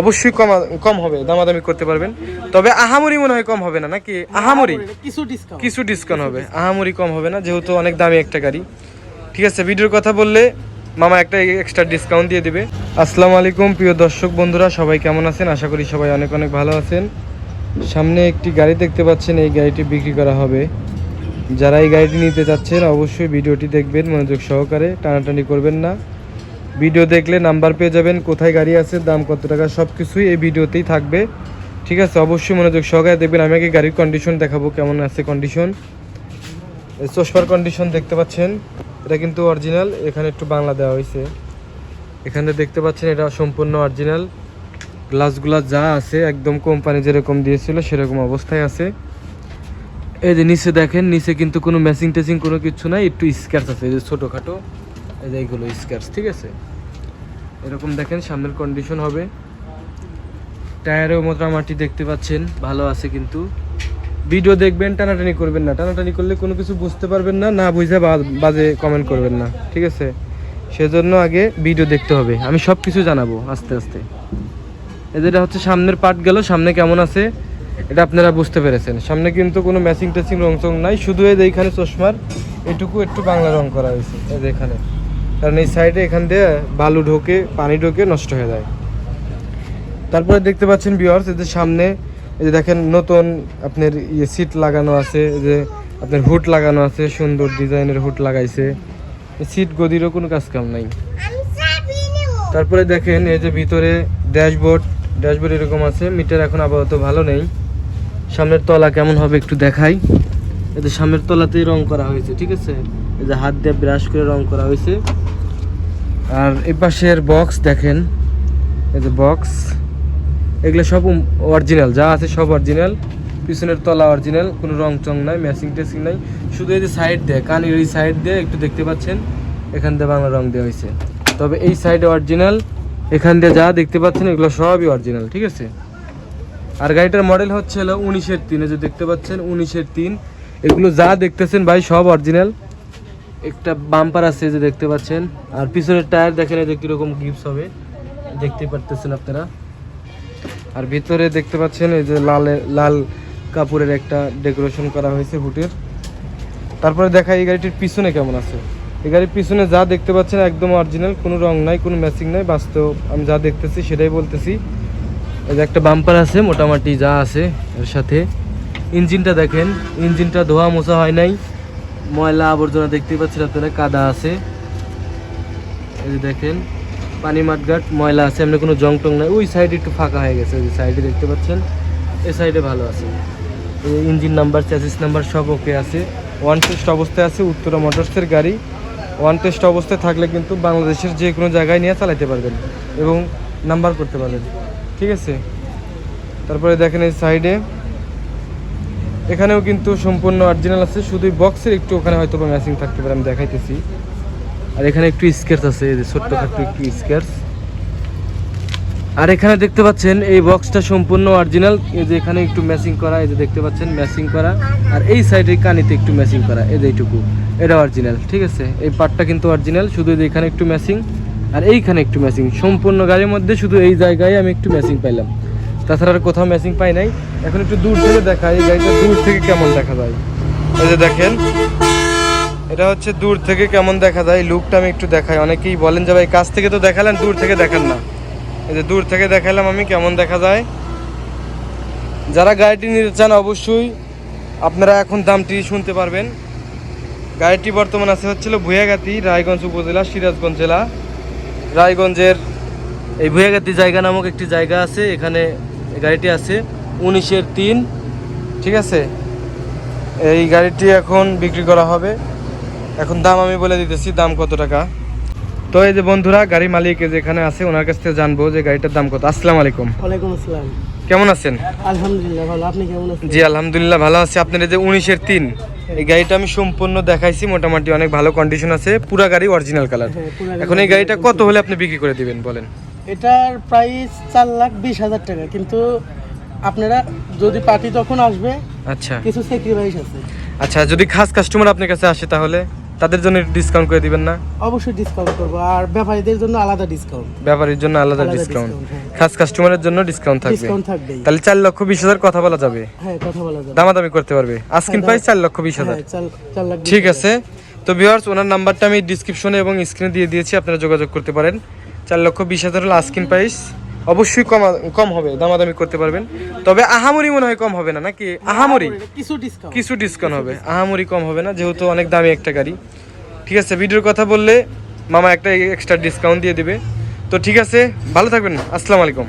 অবশ্যই কম কম হবে দামাদামি করতে পারবেন। তবে আহামরি মনে হয় কম হবে না নাকি? আহামরি? কিছু ডিসকাউন্ট কিছু ডিসকাউন্ট হবে। আহামরি কম হবে না যেহেতু অনেক দামি একটা গাড়ি। ঠিক আছে ভিডিওর কথা বললে মামা একটা এক্সট্রা ডিসকাউন্ট দিয়ে দিবে। আসসালামু আলাইকুম প্রিয় দর্শক বন্ধুরা সবাই কেমন আছেন? আশা করি সবাই অনেক অনেক ভালো আছেন। সামনে একটি গাড়ি দেখতে পাচ্ছেন এই গাড়িটি বিক্রি করা হবে। যারা এই গাড়িটি নিতে চাচ্ছেন অবশ্যই ভিডিওটি দেখবেন মনোযোগ সহকারে টানাটানি করবেন না। ভিডিও দেখলে নাম্বার পেয়ে যাবেন, কোথায় গাড়ি আছে, দাম কত টাকা সব কিছুই এই ভিডিওতেই থাকবে। ঠিক আছে, অবশ্যই মনোযোগ সহকারে দেখবেন, আমি আগে গাড়ির কন্ডিশন দেখাবো, কেমন আছে কন্ডিশন চশমার কন্ডিশন দেখতে পাচ্ছেন, এটা কিন্তু অরিজিনাল এখানে একটু বাংলা দেওয়া হয়েছে। এখানে দেখতে পাচ্ছেন, এটা সম্পূর্ণ অরিজিনাল গ্লাসগুলা যা আছে, একদম কোম্পানি যেরকম দিয়েছিল, সেরকম অবস্থায় আছে। এই যে নিচে দেখেন, নিচে কিন্তু কোনো ম্যাচিং টেচিং কোনো কিছু নাই, একটু স্ক্যাচ আছে, এই যে ছোটোখাটো। এইগুলো স্ক্যাচ ঠিক আছে? এরকম দেখেন, সামনের কন্ডিশন হবে। টায়ারেও মোটামুটি দেখতে পাচ্ছেন, ভালো আছে কিন্তু। ভিডিও দেখবেন, টানাটানি করবেন না। টানাটানি করলে কোনো কিছু বুঝতে পারবেন না না বুঝে বাজে কমেন্ট করবেন না, ঠিক আছে? সেজন্য আগে ভিডিও দেখতে হবে। আমি সব কিছু জানাব, আস্তে আস্তে। এদের হচ্ছে সামনের পার্ট গেল, সামনে কেমন আছে? এটা আপনারা বুঝতে পেরেছেন। সামনে কিন্তু কোনো ম্যাচিং ট্যাচিং রং চং নাই শুধু এইখানে চশমার, এটুকু একটু বাংলা রং করা হয়েছে। যে এখানে। কারণ এই সাইডে এখান দিয়ে বালু ঢোকে, পানি ঢোকে, নষ্ট হয়ে যায়। তারপরে দেখতে পাচ্ছেন বিয়ার্স এদের সামনে, এই যে দেখেন নতুন আপনার ইয়ে সিট লাগানো আছে যে আপনার হুড লাগানো আছে, সুন্দর ডিজাইনের হুট লাগাইছে। সিট গদিরও কোনো কাজ কাম নাই। তারপরে দেখেন এই যে ভিতরে ড্যাশবোর্ড ড্যাশবোর্ড এরকম আছে, মিটার এখন আপাতত ভালো নেই। সামনের তলা কেমন হবে একটু দেখাই। যে সামনের তলাতেই রং করা হয়েছে, ঠিক আছে? এই যে হাত দিয়ে ব্রাশ করে রং করা হয়েছে। আর এই পাশের বক্স দেখেন, এই যে বক্স এগুলো সব অরিজিনাল যা আছে সব অরিজিনাল পিছনের তলা অরিজিনাল কোনো রং চং নাই ম্যাচিং টেসিং নাই, শুধু এই যে সাইড দিয়ে, কানের এই সাইড দিয়ে একটু দেখতে পাচ্ছেন, এখান দিয়ে বাংলা রং দেওয়া হয়েছে। তবে এই সাইডে অরিজিনাল এখান দিয়ে যা দেখতে পাচ্ছেন, এগুলো সবই অরিজিনাল ঠিক আছে? আর গাড়িটার মডেল হচ্ছে হলো উনিশের তিন, এই যে দেখতে পাচ্ছেন, উনিশের তিন, এগুলো যা দেখতেছেন ভাই সব অরিজিনাল একটা বাম্পার আছে যে দেখতে পাচ্ছেন। আর পিছনের টায়ার দেখেন এই যে কীরকম গিপস হবে। দেখতে পারতেছেন আপনারা। আর ভিতরে দেখতে পাচ্ছেন এই যে লাল লাল কাপড়ের একটা ডেকোরেশন করা হয়েছে হুটের। তারপরে দেখা এই গাড়িটির পিছনে কেমন আছে। এই গাড়ির পিছনে যা দেখতে পাচ্ছেন একদম অরিজিনাল কোনো রং নাই, কোনো ম্যাচিং নাই, বাস্তব আমি যা দেখতেছি সেটাই বলতেছি। এই যে একটা বাম্পার আছে, মোটামুটি যা আছে এর সাথে। ইঞ্জিনটা দেখেন, ইঞ্জিনটা ধোয়া মোছা হয় নাই। ময়লা আবর্জনা দেখতে পাচ্ছেন আপনারা, কাদা আছে। এই দেখেন, পানি মাঠঘাট, ময়লা আছে, এমনি কোনো জং টং নাই। ওই সাইডে একটু ফাঁকা হয়ে গেছে, ওই সাইডে দেখতে পাচ্ছেন, এই সাইডে ভালো আছে। ইঞ্জিন নাম্বার চ্যাসিস নাম্বার সব ওকে আছে। ওয়ান টেস্ট অবস্থায় আছে, উত্তরা মোটরসের গাড়ি। ওয়ান টেস্ট অবস্থায় থাকলে কিন্তু বাংলাদেশের যে কোনো জায়গায় নিয়ে চালাতে পারবেন এবং নাম্বার করতে পারবেন। ঠিক আছে? তারপরে দেখেন এই সাইডে এখানেও কিন্তু সম্পূর্ণ অরিজিনাল আছে শুধু বক্সের একটু ওখানে হয়তো ম্যাচিং থাকতে পারে আমি দেখাইতেছি। আর এখানে একটু স্কেচ আছে এই যে ছোট্ট ছোট্টখাট্ট একটু স্কেচ আর এখানে দেখতে পাচ্ছেন এই বক্সটা সম্পূর্ণ অরিজিনাল এই যে এখানে একটু ম্যাচিং করা এই যে দেখতে পাচ্ছেন ম্যাচিং করা। আর এই সাইডে কানিতে একটু ম্যাচিং করা এই যে এইটুকু এটা অরিজিনাল ঠিক আছে? এই পার্টটা কিন্তু অরিজিনাল শুধু এখানে একটু ম্যাচিং আর এইখানে একটু ম্যাচিং সম্পূর্ণ গাড়ির মধ্যে শুধু এই জায়গায় আমি একটু ম্যাচিং পাইলাম। তাছাড়া আর কোথাও ম্যাচিং পাই নাই। এখন একটু দূর থেকে দেখা এই গাড়িটা দূর থেকে কেমন দেখা যায়? এই যে দেখেন, এটা হচ্ছে দূর থেকে কেমন দেখা যায় লুকটা আমি একটু দেখাই। অনেকেই বলেন যে, ভাই, কাছ থেকে তো দেখালেন, দূর থেকে দেখান না। এই যে দূর থেকে দেখালাম আমি, কেমন দেখা যায়। যারা গাড়িটি নিতে চান, অবশ্যই আপনারা এখন দামটি শুনতে পারবেন। গাড়িটি বর্তমান আছে হচ্ছিল ভুয়াগাতি রায়গঞ্জ উপজেলা, সিরাজগঞ্জ জেলা। রায়গঞ্জের এই ভুয়াগাতি জায়গা নামক একটি জায়গা আছে। এখানে গাড়িটি আছে উনিশের তিন ঠিক আছে? এই গাড়িটি এখন বিক্রি করা হবে। এখন দাম আমি বলে দিতেছি দাম কত টাকা? তো এই যে বন্ধুরা গাড়ি মালিক যেখানে আছে ওনার কাছ থেকে জানব যে গাড়িটার দাম কত। আসসালামু আলাইকুম। ওয়ালাইকুম আসসালাম। কেমন আছেন? আলহামদুলিল্লাহ ভালো আপনি কেমন আছেন? জি আলহামদুলিল্লাহ ভালো আছি। আপনার এই যে উনিশের তিন এই গাড়িটা আমি সম্পূর্ণ দেখাইছি মোটামুটি অনেক ভালো কন্ডিশন আছে পুরা গাড়ি অরিজিনাল কালার হ্যাঁ, গাড়ি এখন এই গাড়িটা কত হলে আপনি বিক্রি করে দিবেন বলেন? এটার প্রাইস চার লাখ বিশ হাজার টাকা কিন্তু আপনারা যদি পার্টি তখন আসবে আচ্ছা। কিছু স্যাক্রিফাইস আছে। আচ্ছা যদি খাস কাস্টমার আপনার কাছে আসে তাহলে তাদের জন্য ডিসকাউন্ট করে দিবেন না? অবশ্যই ডিসকাউন্ট করব আর ব্যাপারীদের জন্য আলাদা ডিসকাউন্ট ব্যাপারীর জন্য আলাদা ডিসকাউন্ট হ্যাঁ। খাস কাস্টমারের জন্য ডিসকাউন্ট থাকবে। ডিসকাউন্ট থাকবেই। তাহলে চার লক্ষ বিশ হাজার কথা বলা যাবে। হ্যাঁ কথা বলা যাবে। দামাদামি করতে পারবে। আজকিন প্রাইস চার লক্ষ বিশ হাজার। হ্যাঁ ঠিক আছে। তো ভিউয়ার্স ওনার নাম্বারটা আমি ডিসক্রিপশনে এবং স্ক্রিনে দিয়ে দিয়েছি আপনারা যোগাযোগ করতে পারেন। চার লক্ষ বিশ হাজার হলো আস্কিন প্রাইস অবশ্যই কম কম হবে দামাদামি করতে পারবেন। তবে আহামরি মনে হয় কম হবে না নাকি? আহামরি। কিছু ডিসকাউন্ট কিছু ডিসকাউন্ট হবে। আহামরি কম হবে না যেহেতু অনেক দামি একটা গাড়ি। ঠিক আছে ভিডিওর কথা বললে মামা একটা এক্সট্রা ডিসকাউন্ট দিয়ে দিবে। তো ঠিক আছে ভালো থাকবেন আসসালামু আলাইকুম।